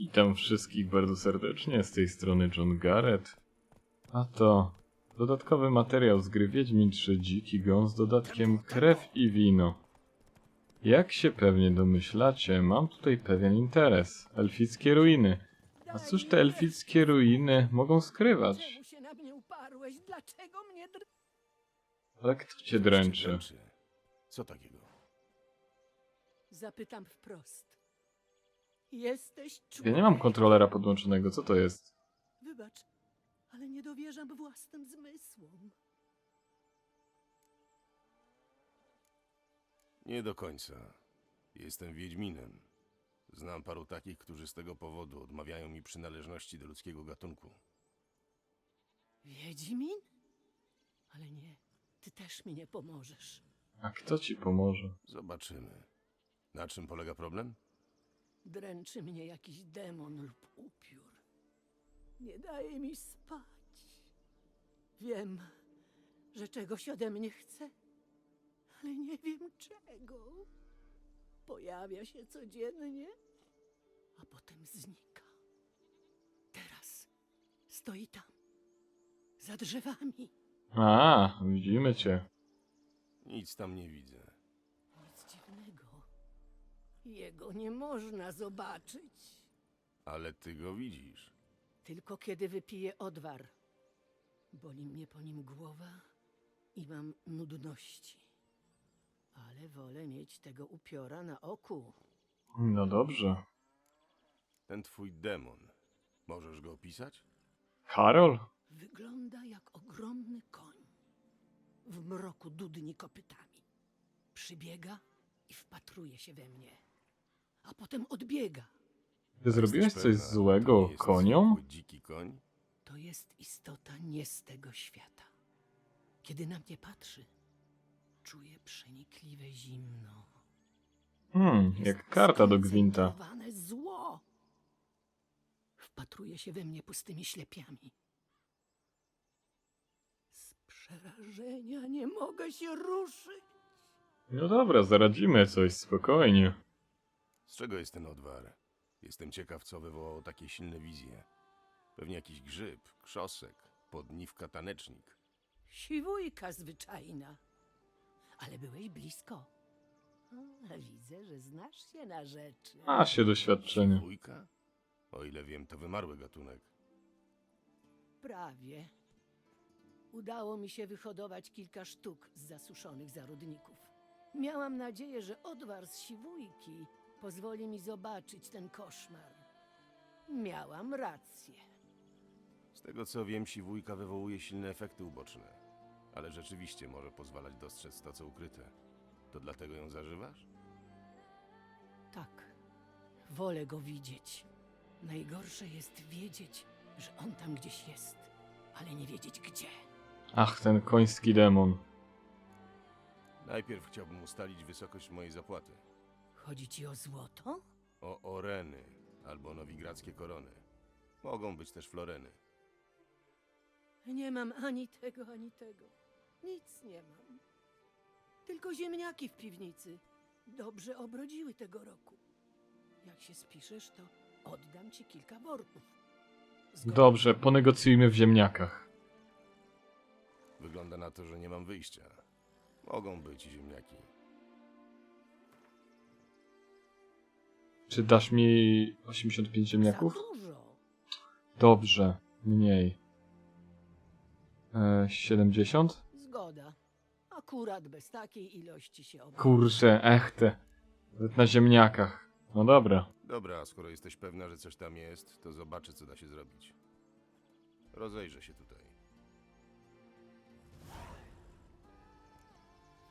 Witam wszystkich bardzo serdecznie, z tej strony John Garrett. A to dodatkowy materiał z gry Wiedźmin 3 Dziki Gon z dodatkiem Krew i Wino. Jak się pewnie domyślacie, mam tutaj pewien interes. Elfickie ruiny. A cóż te elfickie ruiny mogą skrywać? Czemu się na mnie uparłeś? Dlaczego mnie dr... Ale kto cię dręczy? Co takiego? Zapytam wprost. Jesteś Ja człowiekiem. nie mam kontrolera podłączonego, co to jest? Wybacz, ale nie dowierzam własnym zmysłom. Nie do końca. Jestem Wiedźminem. Znam paru takich, którzy z tego powodu odmawiają mi przynależności do ludzkiego gatunku. Wiedźmin? Ale nie, ty też mi nie pomożesz. A kto ci pomoże? Zobaczymy. Na czym polega problem? Dręczy mnie jakiś demon lub upiór. Nie daje mi spać. Wiem, że czegoś ode mnie chce, ale nie wiem czego. Pojawia się codziennie, a potem znika. Teraz stoi tam, za drzewami. A, widzimy cię. Nic tam nie widzę. Jego nie można zobaczyć. Ale ty go widzisz. Tylko kiedy wypiję odwar. Boli mnie po nim głowa i mam nudności. Ale wolę mieć tego upiora na oku. No dobrze. Ten twój demon. Możesz go opisać? Karol? Wygląda jak ogromny koń. W mroku dudni kopytami. Przybiega i wpatruje się we mnie. A potem odbiega. Ty zrobiłeś coś pewna, to złego nie jest koniom? zwykły dziki koń? To jest istota nie z tego świata. Kiedy na mnie patrzy, czuję przenikliwe zimno. Hmm, Jest jak karta do gwinta. skoncentrowane zło. Wpatruje się we mnie pustymi ślepiami. Z przerażenia nie mogę się ruszyć. No dobra, zaradzimy coś, spokojnie. Z czego jest ten odwar? Jestem ciekaw, co wywołało takie silne wizje. Pewnie jakiś grzyb, krzosek, podniwka tanecznik. Siwujka zwyczajna. Ale byłeś blisko. A, widzę, że znasz się na rzeczy. Ma się doświadczenie. Wójka? O ile wiem, to wymarły gatunek. Prawie. Udało mi się wyhodować kilka sztuk z zasuszonych zarodników. Miałam nadzieję, że odwar z siwujki pozwoli mi zobaczyć ten koszmar. Miałam rację. Z tego co wiem, siwójka wywołuje silne efekty uboczne. Ale rzeczywiście może pozwalać dostrzec to, co ukryte. To dlatego ją zażywasz? Tak, wolę go widzieć. Najgorsze jest wiedzieć, że on tam gdzieś jest, ale nie wiedzieć gdzie. Ach, ten koński demon. Najpierw chciałbym ustalić wysokość mojej zapłaty. Chodzi ci o złoto? O oreny albo nowigradzkie korony. Mogą być też floreny. Nie mam ani tego, ani tego. Nic nie mam. Tylko ziemniaki w piwnicy. Dobrze obrodziły tego roku. Jak się spiszesz, to oddam ci kilka worków. Zgoda? Dobrze, ponegocjujmy w ziemniakach. Wygląda na to, że nie mam wyjścia. Mogą być i ziemniaki. Czy dasz mi 85 ziemniaków? Za dużo. Dobrze, mniej. E, 70? Zgoda. Akurat bez takiej ilości się obejdzie. Kurczę, echte. Nawet na ziemniakach. No dobra. Dobra, skoro jesteś pewna, że coś tam jest, to zobaczę, co da się zrobić. Rozejrzę się tutaj.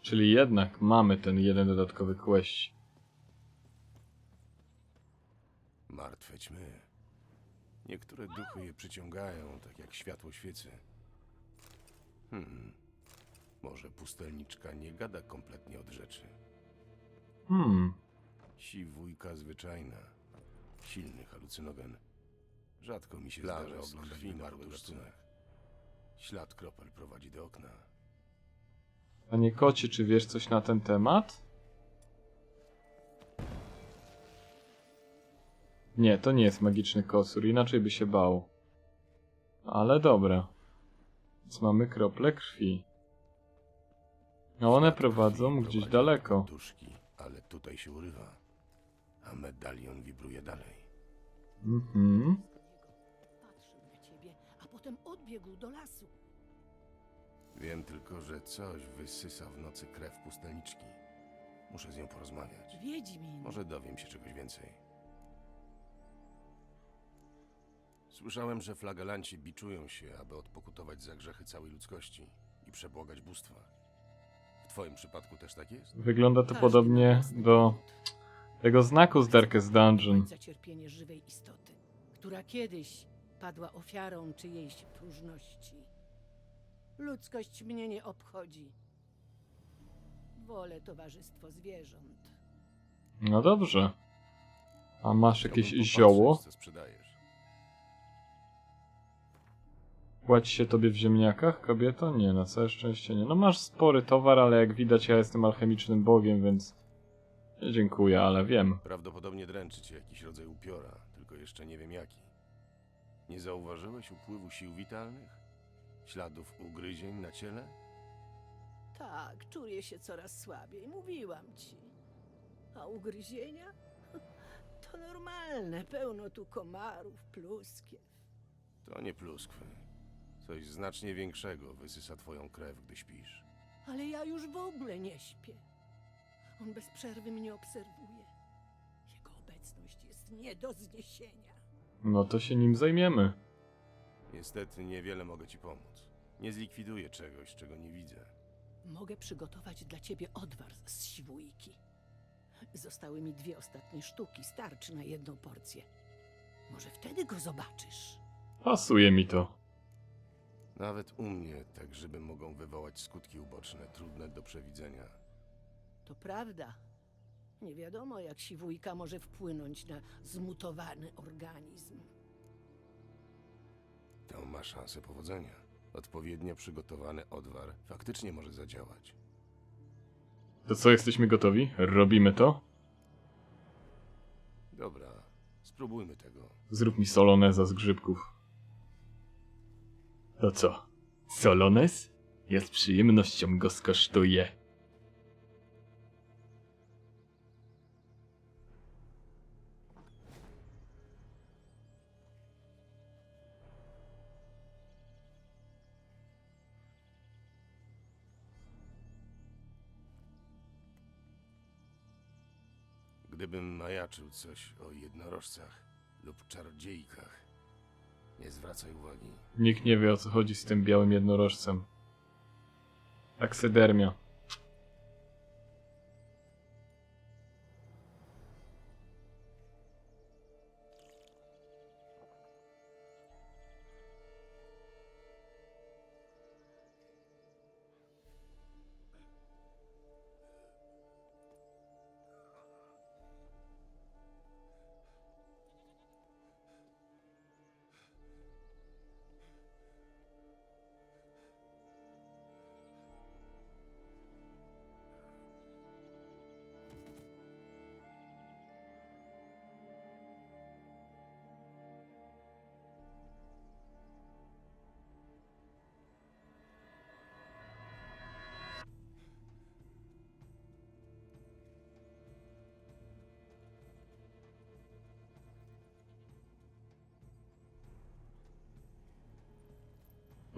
Czyli jednak mamy ten jeden dodatkowy quest. Martwe ćmy. Niektóre duchy je przyciągają, tak jak światło świecy. Hmm. Może pustelniczka nie gada kompletnie od rzeczy. Hmm, Siwójka zwyczajna. Silny halucynogen. Rzadko mi się Plamy zdarza z oglądać krwi na. Ślad kropel prowadzi do okna. panie kocie, czy wiesz coś na ten temat? Nie, to nie jest magiczny kosur, inaczej by się bał. Ale dobra. Więc mamy krople krwi. A one prowadzą gdzieś prowadzi daleko. Duszki, ale tutaj się urywa. A medalion wibruje dalej. Mhm. Patrzył na ciebie, a potem odbiegł do lasu. Wiem tylko, że coś wysysa w nocy krew pustelniczki. Muszę z nią porozmawiać. Wiedźmin. Może dowiem się czegoś więcej. Słyszałem, że flagelanci biczują się, aby odpokutować za grzechy całej ludzkości i przebłagać bóstwa. W twoim przypadku też tak jest? Wygląda to podobnie do tego znaku z Darkest Dungeon. za cierpienie żywej istoty, która kiedyś padła ofiarą czyjejś próżności. Ludzkość mnie nie obchodzi. Wolę towarzystwo zwierząt. No dobrze. A masz jakieś Chciałbym zioło? Co sprzedajesz. Płaci się tobie w ziemniakach, kobieto? Nie, na całe szczęście nie. No masz spory towar, ale jak widać ja jestem alchemicznym bogiem, więc... Nie dziękuję, ale wiem. Prawdopodobnie dręczy cię jakiś rodzaj upiora, tylko jeszcze nie wiem jaki. Nie zauważyłeś upływu sił witalnych? Śladów ugryzień na ciele? Tak, czuję się coraz słabiej, mówiłam ci. A ugryzienia? To normalne, pełno tu komarów, pluskiew. To nie pluskwy. Coś znacznie większego wysysa twoją krew, gdy śpisz. Ale ja już w ogóle nie śpię. On bez przerwy mnie obserwuje. Jego obecność jest nie do zniesienia. No to się nim zajmiemy. Niestety niewiele mogę ci pomóc. Nie zlikwiduję czegoś, czego nie widzę. Mogę przygotować dla ciebie odwar z siwujki. Zostały mi dwie ostatnie sztuki, starczy na jedną porcję. Może wtedy go zobaczysz. Pasuje mi to. Nawet u mnie te grzyby mogą wywołać skutki uboczne, trudne do przewidzenia. To prawda. Nie wiadomo, jak siwujka może wpłynąć na zmutowany organizm. To ma szansę powodzenia. Odpowiednio przygotowany odwar faktycznie może zadziałać. To co, jesteśmy gotowi? Robimy to? Dobra, spróbujmy tego. Zrób mi soloneza z grzybków. To co? Solonez? Ja z przyjemnością go skosztuję. Gdybym majaczył coś o jednorożcach lub czarodziejkach, nie zwracaj uwagi. Nikt nie wie o co chodzi z tym białym jednorożcem. Taksydermia.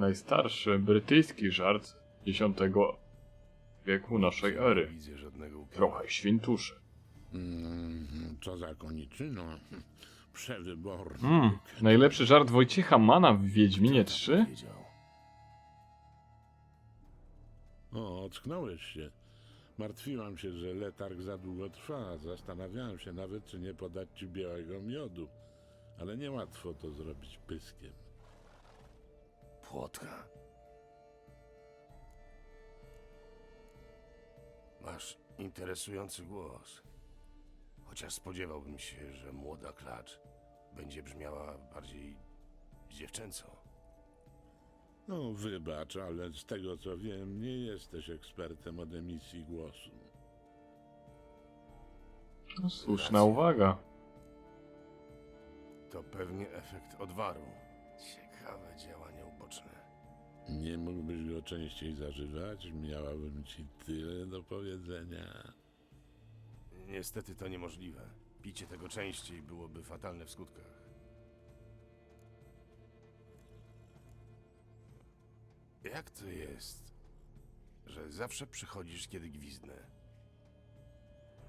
Najstarszy brytyjski żart X wieku naszej ery. widzę żadnego upiora. Trochę świntuszy. Mm, co za koniczyno. Przewyborny. Mm, najlepszy żart Wojciecha Mana w Wiedźminie 3? Wiedział. O, ocknąłeś się. Martwiłam się, że letarg za długo trwa. Zastanawiałem się nawet, czy nie podać ci białego miodu. Ale niełatwo to zrobić pyskiem. Płotka. Masz interesujący głos. Chociaż spodziewałbym się, że młoda klacz będzie brzmiała bardziej dziewczęco. No, wybacz, ale z tego co wiem, nie jesteś ekspertem od emisji głosu. Słuszna uwaga. To pewnie efekt odwaru. Nie mógłbyś go częściej zażywać? Miałabym ci tyle do powiedzenia. Niestety to niemożliwe. Picie tego częściej byłoby fatalne w skutkach. Jak to jest, że zawsze przychodzisz, kiedy gwizdnę?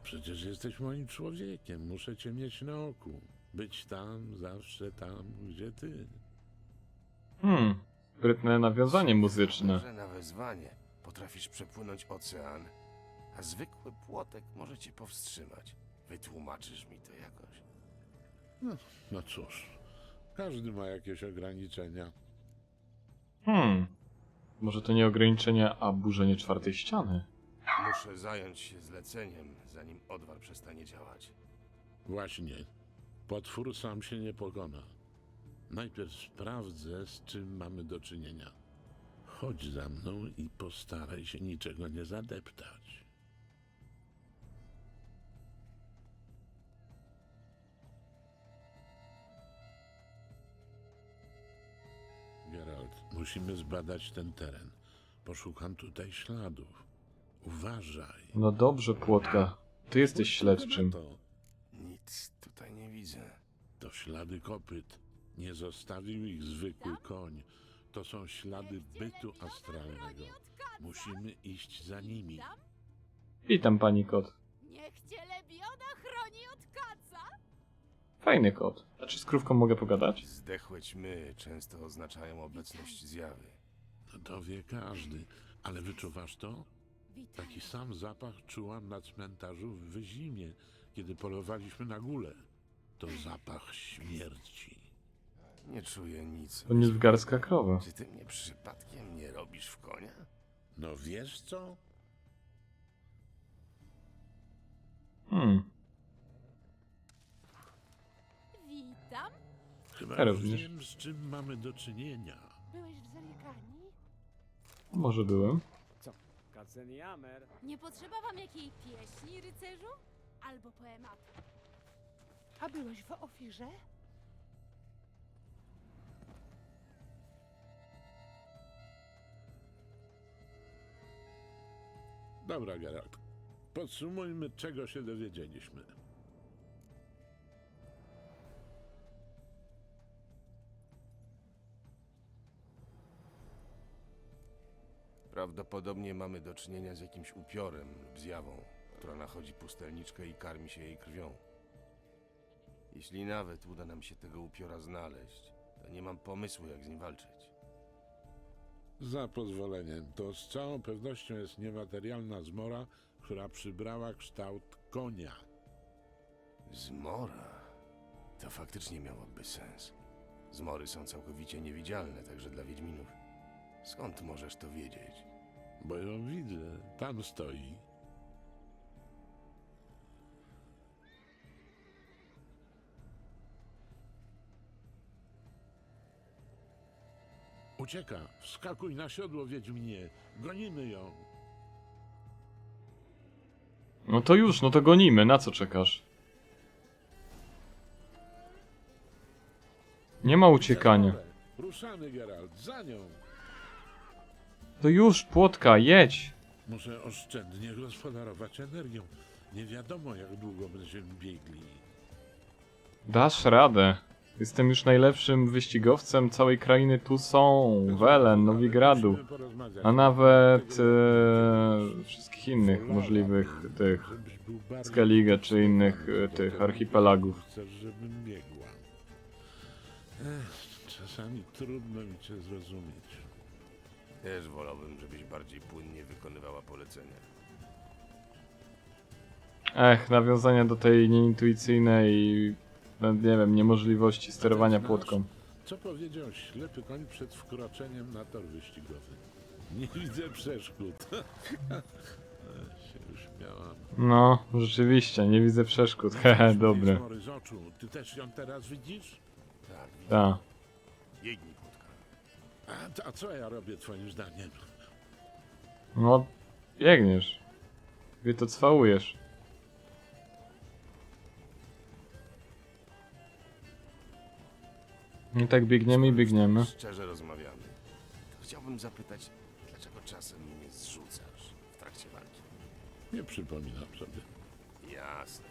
Przecież jesteś moim człowiekiem. Muszę cię mieć na oku. Być tam, zawsze tam, gdzie ty. Hmm, sprytne nawiązanie muzyczne. Że na wezwanie potrafisz przepłynąć ocean, a zwykły płotek może cię powstrzymać. Wytłumaczysz mi to jakoś? No cóż, każdy ma jakieś ograniczenia. Hmm, może to nie ograniczenie, a burzenie czwartej ściany? Muszę zająć się zleceniem, zanim odwar przestanie działać. Właśnie. Potwór sam się nie pokona. Najpierw sprawdzę, z czym mamy do czynienia. Chodź za mną i postaraj się niczego nie zadeptać. Geralt, musimy zbadać ten teren. Poszukam tutaj śladów. Uważaj. No dobrze, Płotka. Ty jesteś śledczym. To, Nic tutaj nie widzę. to ślady kopyt. Nie zostawił ich zwykły koń. To są ślady bytu astralnego. Musimy iść za nimi. Witam, pani kot. Niech cię Lebiona chroni od kaca! Fajny kot. A czy z krówką mogę pogadać? Zdechłe ćmy często oznaczają obecność zjawy. No To wie każdy. Ale wyczuwasz to? Witaj. Taki sam zapach czułam na cmentarzu w Wyzimie, kiedy polowaliśmy na górę. To zapach śmierci. Nie czuję nic. To niezgarska krowa. Czy ty mnie przypadkiem nie robisz w konia? No wiesz co? Hmm, Witam. Chyba Ja już również. wiem, z czym mamy do czynienia. Byłeś w Zalikani? może byłem. Kaceniamer. Nie potrzeba wam jakiej pieśni, rycerzu? Albo poematu. A byłeś w ofirze? Dobra, Geralt. Podsumujmy, czego się dowiedzieliśmy. Prawdopodobnie mamy do czynienia z jakimś upiorem lub zjawą, która nachodzi pustelniczkę i karmi się jej krwią. Jeśli nawet uda nam się tego upiora znaleźć, to nie mam pomysłu, jak z nim walczyć. Za pozwoleniem, to z całą pewnością jest niematerialna zmora, która przybrała kształt konia. Zmora? To faktycznie miałoby sens. Zmory są całkowicie niewidzialne, także dla Wiedźminów. Skąd możesz to wiedzieć? Bo ją widzę, tam stoi. Ucieka, wskakuj na siodło, Wiedźminie, gonimy ją. No to już, no to gonimy. Na co czekasz? Nie ma uciekania. Ruszamy, Geralt, za nią. To już, Płotka, jedź. Muszę oszczędnie gospodarować energią. Nie wiadomo, jak długo będziemy biegli. Dasz radę. Jestem już najlepszym wyścigowcem całej krainy tu są, Welen, Nowigradu, a nawet e, wszystkich innych możliwych tych Skellige czy innych e, tych archipelagów. Chcesz, żebym biegła. Ech, czasami trudno mi cię zrozumieć. Też wolałbym, żebyś bardziej płynnie wykonywała polecenia. Ech, nawiązania do tej nieintuicyjnej, no nie wiem, niemożliwości sterowania płotką. Co powiedział ślepy koń przed wkroczeniem na tor wyścigowy? Nie widzę przeszkód. Ech, się uśmiałam. No, rzeczywiście, nie widzę przeszkód, hehe, dobre. Zmory z oczu. Ty też ją teraz widzisz? Tak. Ta. Biegnij, płotka. A, a co ja robię twoim zdaniem? No, biegniesz. Wie to cwałujesz. I tak biegniemy i biegniemy. Szczerze rozmawiamy. To chciałbym zapytać, dlaczego czasem mnie zrzucasz w trakcie walki? Nie przypominam sobie. Jasne.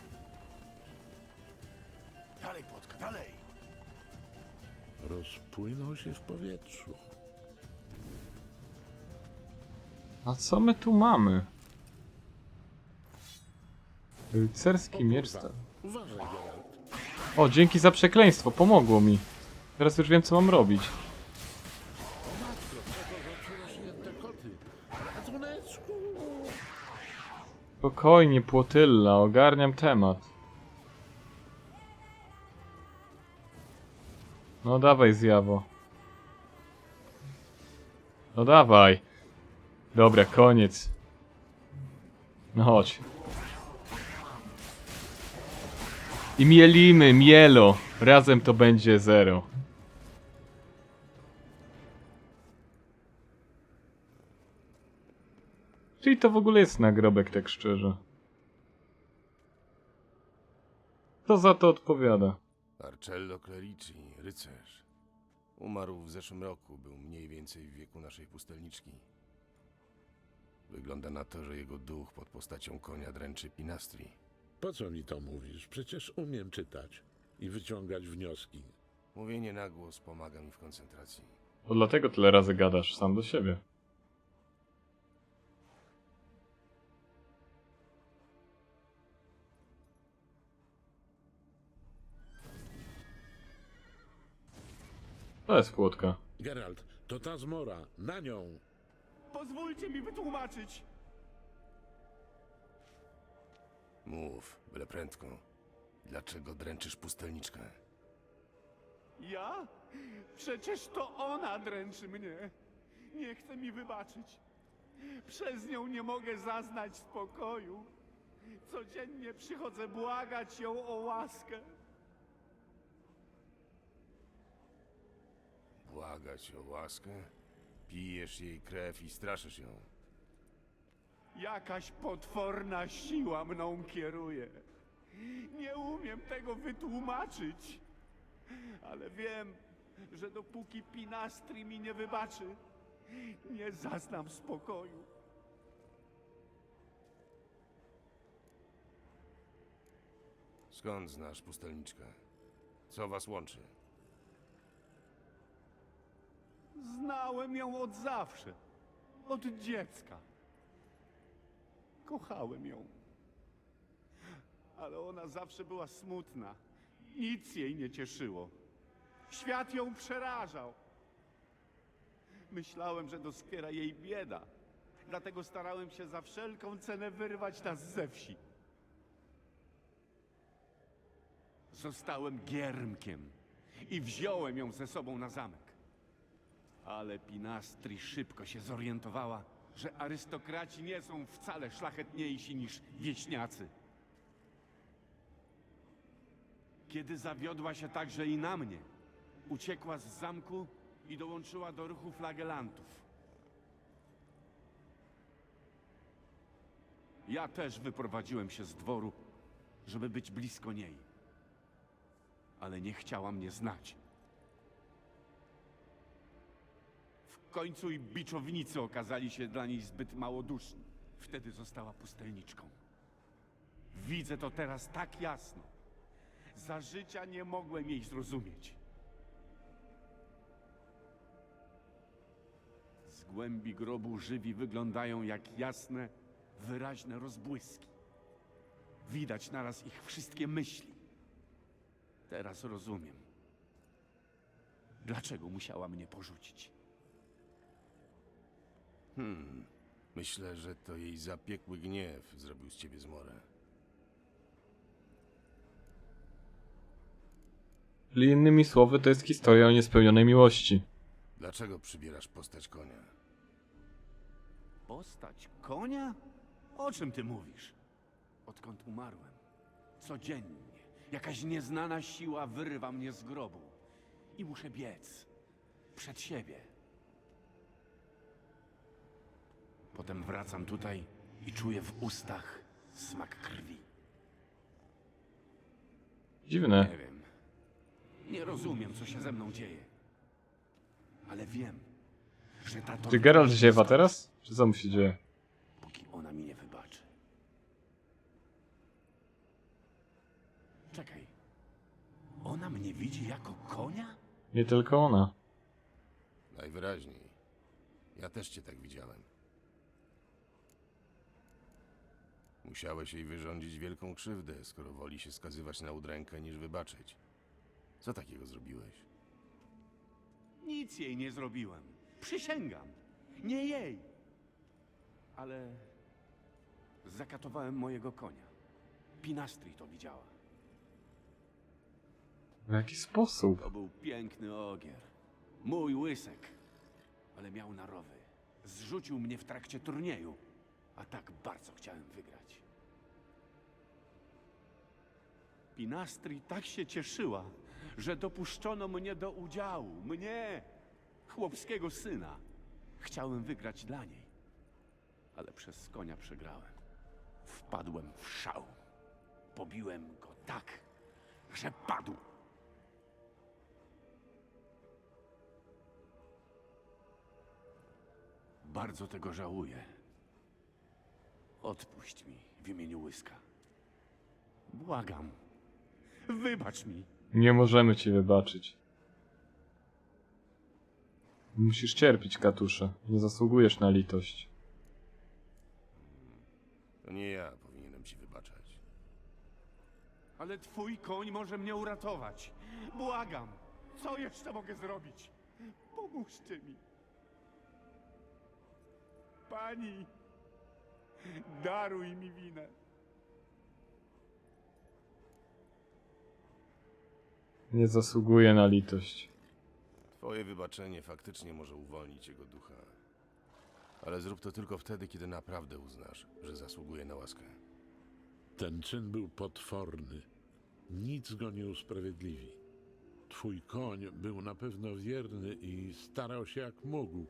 Dalej, płotka, dalej! Rozpłynął się w powietrzu. A co my tu mamy? Rycerski miecz. kurwa. Uważaj, Geralt. O, dzięki za przekleństwo, pomogło mi. Teraz już wiem, co mam robić. Spokojnie, Płotylla, ogarniam temat. No dawaj, zjawo. No dawaj. Dobra, koniec. No chodź. I mielimy, mielo. Razem to będzie zero. Czyli to w ogóle jest nagrobek, tak szczerze. Kto za to odpowiada? Marcello Clerici, rycerz. Umarł w zeszłym roku, był mniej więcej w wieku naszej pustelniczki. Wygląda na to, że jego duch pod postacią konia dręczy Pinastri. Po co mi to mówisz? Przecież umiem czytać i wyciągać wnioski. Mówienie na głos pomaga mi w koncentracji. To dlatego tyle razy gadasz sam do siebie. To jest płotka. Geralt, to ta zmora. Na nią! Pozwólcie mi wytłumaczyć. Mów, byle prędko. Dlaczego dręczysz pustelniczkę? Ja? Przecież to ona dręczy mnie. Nie chce mi wybaczyć. Przez nią nie mogę zaznać spokoju. Codziennie przychodzę błagać ją o łaskę. Błagać o łaskę? Pijesz jej krew i straszysz ją. Jakaś potworna siła mną kieruje. Nie umiem tego wytłumaczyć, ale wiem, że dopóki Pinastri mi nie wybaczy, nie zaznam spokoju. Skąd znasz pustelniczkę? Co was łączy? Znałem ją od zawsze, od dziecka. Kochałem ją. Ale ona zawsze była smutna. Nic jej nie cieszyło. Świat ją przerażał. Myślałem, że doskwiera jej bieda. Dlatego starałem się za wszelką cenę wyrwać nas ze wsi. Zostałem giermkiem i wziąłem ją ze sobą na zamek. Ale Pinastri szybko się zorientowała, że arystokraci nie są wcale szlachetniejsi niż wieśniacy. Kiedy zawiodła się także i na mnie, uciekła z zamku i dołączyła do ruchu flagelantów. Ja też wyprowadziłem się z dworu, żeby być blisko niej. Ale nie chciała mnie znać. Końcu i biczownicy okazali się dla niej zbyt małoduszni. Wtedy została pustelniczką. Widzę to teraz tak jasno. Za życia nie mogłem jej zrozumieć. Z głębi grobu żywi wyglądają jak jasne, wyraźne rozbłyski. Widać naraz ich wszystkie myśli. Teraz rozumiem, dlaczego musiała mnie porzucić. Hmm. Myślę, że to jej zapiekły gniew zrobił z ciebie zmorę. Czyli innymi słowy, to jest historia o niespełnionej miłości. Dlaczego przybierasz postać konia? Postać konia? O czym ty mówisz? Odkąd umarłem? Codziennie jakaś nieznana siła wyrywa mnie z grobu. I muszę biec. Przed siebie. Potem wracam tutaj i czuję w ustach smak krwi. Dziwne. Nie wiem. Nie rozumiem, co się ze mną dzieje. Ale wiem, że ta Czy tortura Geralt się ziewa teraz? Czy co mu się dzieje? Póki ona mi nie wybaczy. Czekaj. Ona mnie widzi jako konia? Nie tylko ona. Najwyraźniej. Ja też cię tak widziałem. Musiałeś jej wyrządzić wielką krzywdę, skoro woli się skazywać na udrękę niż wybaczyć. Co takiego zrobiłeś? Nic jej nie zrobiłem. Przysięgam. Nie jej. Ale zakatowałem mojego konia. Pinastri to widziała. W jaki sposób? To był piękny ogier. Mój łysek. Ale miał narowy. Zrzucił mnie w trakcie turnieju. A tak bardzo chciałem wygrać. Pinastri tak się cieszyła, że dopuszczono mnie do udziału. Mnie, chłopskiego syna. Chciałem wygrać dla niej. Ale przez konia przegrałem. Wpadłem w szał. Pobiłem go tak, że padł. Bardzo tego żałuję. Odpuść mi w imieniu Łyska. Błagam. Wybacz mi. Nie możemy ci wybaczyć. Musisz cierpieć, katusze. Nie zasługujesz na litość. To nie ja powinienem ci wybaczać. Ale twój koń może mnie uratować. Błagam. Co jeszcze mogę zrobić? Pomóżcie mi. Pani, daruj mi winę. Nie zasługuje na litość. Twoje wybaczenie faktycznie może uwolnić jego ducha. Ale zrób to tylko wtedy, kiedy naprawdę uznasz, że zasługuje na łaskę. Ten czyn był potworny. Nic go nie usprawiedliwi. Twój koń był na pewno wierny i starał się jak mógł,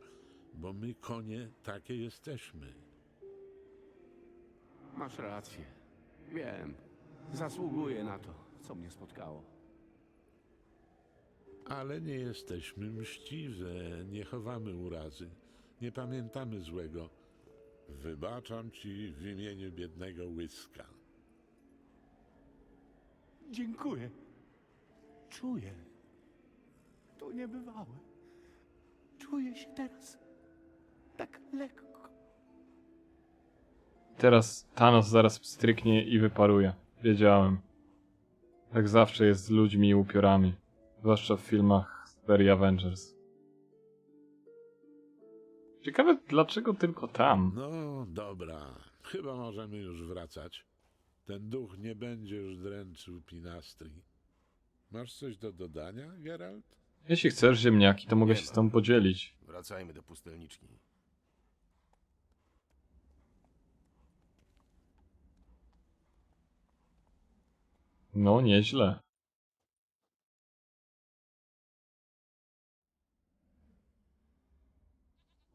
bo my, konie, takie jesteśmy. Masz rację. Wiem. Zasługuję na to, co mnie spotkało. Ale nie jesteśmy mściwe, nie chowamy urazy, nie pamiętamy złego. Wybaczam ci w imieniu biednego łyska. Dziękuję. Czuję. To niebywałe. Czuję się teraz tak lekko. Teraz Thanos zaraz stryknie i wyparuje. Wiedziałem. Tak zawsze jest z ludźmi i upiorami. Zwłaszcza w filmach serii Avengers. Ciekawe dlaczego tylko tam. No dobra, chyba możemy już wracać. Ten duch nie będzie już dręczył Pinastri. Masz coś do dodania, Geralt? Jeśli chcesz ziemniaki, to mogę Nie się z tobą podzielić. Wracajmy do pustelniczki. No, nieźle.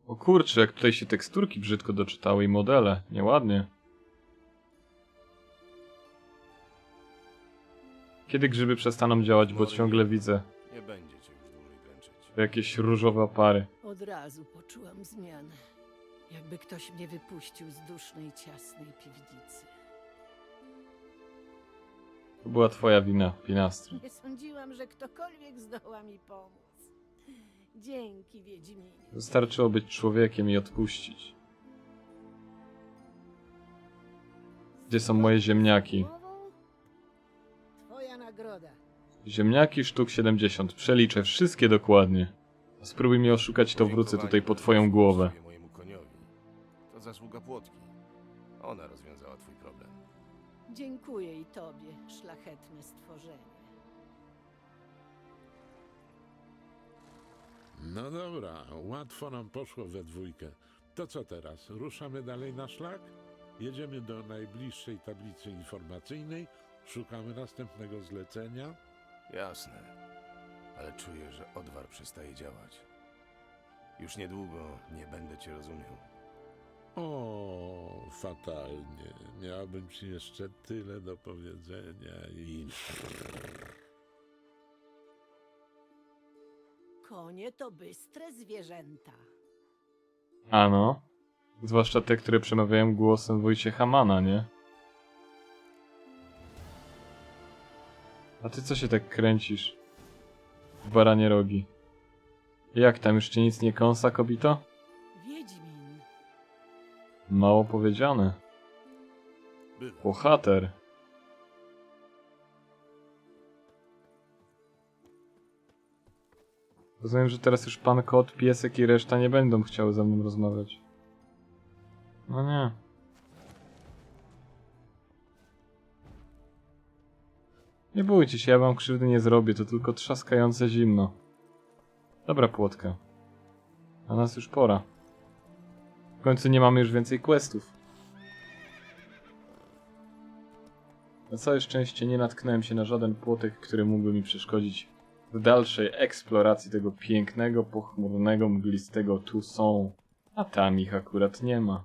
O kurczę, jak tutaj się teksturki brzydko doczytały i modele. Nieładnie. Kiedy grzyby przestaną działać, bo ciągle widzę Nie będzie cię już dłużej dręczyć. jakieś różowe opary. Od razu poczułam zmianę. Jakby ktoś mnie wypuścił z dusznej, ciasnej piwnicy. To była twoja wina, Pinastri. Nie sądziłam, że ktokolwiek zdoła mi pomóc. Dzięki, Wiedźminie. Wystarczyło być człowiekiem i odpuścić. Gdzie są moje ziemniaki? Twoja nagroda. Ziemniaki sztuk 70. Przeliczę wszystkie dokładnie. Spróbuj mnie oszukać, to wrócę tutaj po twoją głowę. mojemu koniowi. To zasługa płotki. Ona rozwiązała twój problem. Dziękuję i tobie, szlachetne stworzenie. No dobra, łatwo nam poszło we dwójkę. To co teraz? Ruszamy dalej na szlak? Jedziemy do najbliższej tablicy informacyjnej, szukamy następnego zlecenia. Jasne. Ale czuję, że odwar przestaje działać. Już niedługo nie będę cię rozumiał. O, fatalnie. Miałbym ci jeszcze tyle do powiedzenia i... Konie to bystre zwierzęta. Ano. Zwłaszcza te, które przemawiają głosem Wojciecha Mana, nie? A ty co się tak kręcisz? W baranie rogi. Jak tam jeszcze nic nie kąsa, kobito? Wiedźmin. Mało powiedziane. Bohater. Rozumiem, że teraz już pan kot, piesek i reszta nie będą chciały ze mną rozmawiać. No nie. Nie bójcie się, ja wam krzywdy nie zrobię, to tylko trzaskające zimno. Dobra płotka. A nas już pora. W końcu nie mamy już więcej questów. Na całe szczęście nie natknąłem się na żaden płotek, który mógłby mi przeszkodzić w dalszej eksploracji tego pięknego, pochmurnego, mglistego Tucson. A tam ich akurat nie ma.